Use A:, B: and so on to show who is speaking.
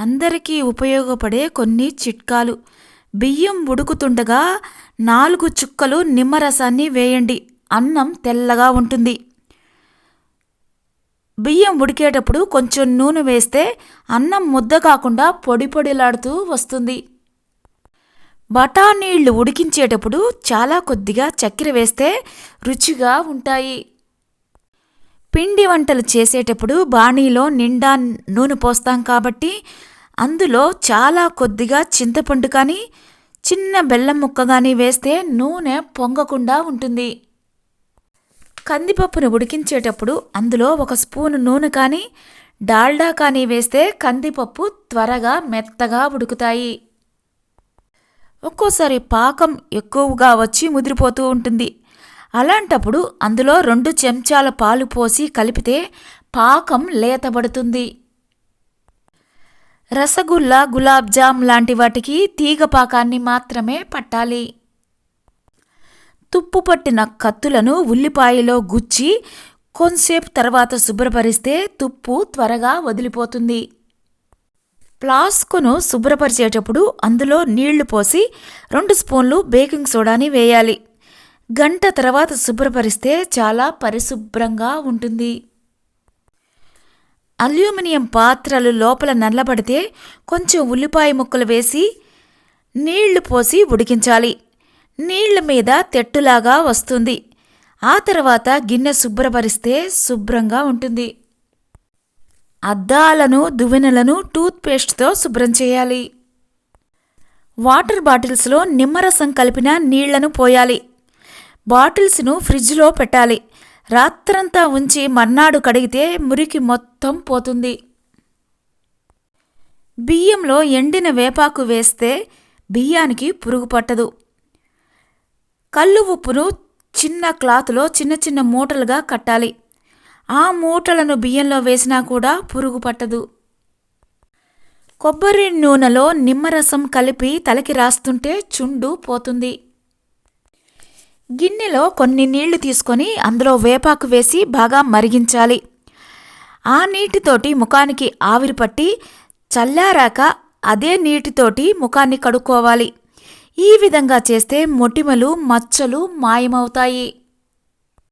A: అందరికీ ఉపయోగపడే కొన్ని చిట్కాలు. బియ్యం ఉడుకుతుండగా నాలుగు చుక్కలు నిమ్మరసాన్ని వేయండి. అన్నం తెల్లగా ఉంటుంది. బియ్యం ఉడికేటప్పుడు కొంచెం నూనె వేస్తే అన్నం ముద్ద కాకుండా పొడి పొడిలాడుతూ వస్తుంది. బఠానీళ్ళు ఉడికించేటప్పుడు చాలా కొద్దిగా చక్కెర వేస్తే రుచిగా ఉంటాయి. పిండి వంటలు చేసేటప్పుడు బాణీలో నిండా నూనె పోస్తాం కాబట్టి అందులో చాలా కొద్దిగా చింతపండు కానీ చిన్న బెల్లం ముక్క కానీ వేస్తే నూనె పొంగకుండా ఉంటుంది. కందిపప్పును ఉడికించేటప్పుడు అందులో ఒక స్పూను నూనె కానీ డాల్డా కానీ వేస్తే కందిపప్పు త్వరగా మెత్తగా ఉడుకుతాయి. ఒక్కోసారి పాకం ఎక్కువగా వచ్చి ముదిరిపోతూ ఉంటుంది. అలాంటప్పుడు అందులో రెండు చెంచాల పాలు పోసి కలిపితే పాకం లేతబడుతుంది. రసగుల్లా గులాబ్ జామ్ లాంటి వాటికి తీగ పాకాన్ని మాత్రమే పట్టాలి. తుప్పు పట్టిన కత్తులను ఉల్లిపాయలో గుచ్చి కొంసేపు తర్వాత శుభ్రపరిస్తే తుప్పు త్వరగా వదిలిపోతుంది. ఫ్లాస్కును శుభ్రపరిచేటప్పుడు అందులో నీళ్ళు పోసి రెండు స్పూన్లు బేకింగ్ సోడాని వేయాలి. గంట తర్వాత శుభ్రపరిస్తే చాలా పరిశుభ్రంగా ఉంటుంది. అల్యూమినియం పాత్రలు లోపల నల్లబడితే కొంచెం ఉల్లిపాయ ముక్కలు వేసి నీళ్ళు పోసి ఉడికించాలి. నీళ్ళ మీద తెట్టులాగా వస్తుంది. ఆ తర్వాత గిన్నె శుభ్రపరిస్తే శుభ్రంగా ఉంటుంది. అద్దాలను దువ్వెనలను టూత్పేస్ట్తో శుభ్రం చేయాలి. వాటర్ బాటిల్స్లో నిమ్మరసం కలిపిన నీళ్ళను పోయాలి. బాటిల్స్ను ఫ్రిడ్జ్లో పెట్టాలి. రాత్రంతా ఉంచి మర్నాడు కడిగితే మురికి మొత్తం పోతుంది. బియ్యంలో ఎండిన వేపాకు వేస్తే బియ్యానికి పురుగు పట్టదు. కళ్ళు ఉప్పును చిన్న క్లాత్లో చిన్న చిన్న మూటలుగా కట్టాలి. ఆ మూటలను బియ్యంలో వేసినా కూడా పురుగు పట్టదు. కొబ్బరి నూనెలో నిమ్మరసం కలిపి తలకి రాస్తుంటే చుండు పోతుంది. గిన్నెలో కొన్ని నీళ్ళు తీసుకొని అందులో వేపాకు వేసి బాగా మరిగించాలి. ఆ నీటితోటి ముఖానికి ఆవిరి పట్టి చల్లారాక అదే నీటితోటి ముఖాన్ని కడుక్కోవాలి. ఈ విధంగా చేస్తే మొటిమలు మచ్చలు మాయమవుతాయి.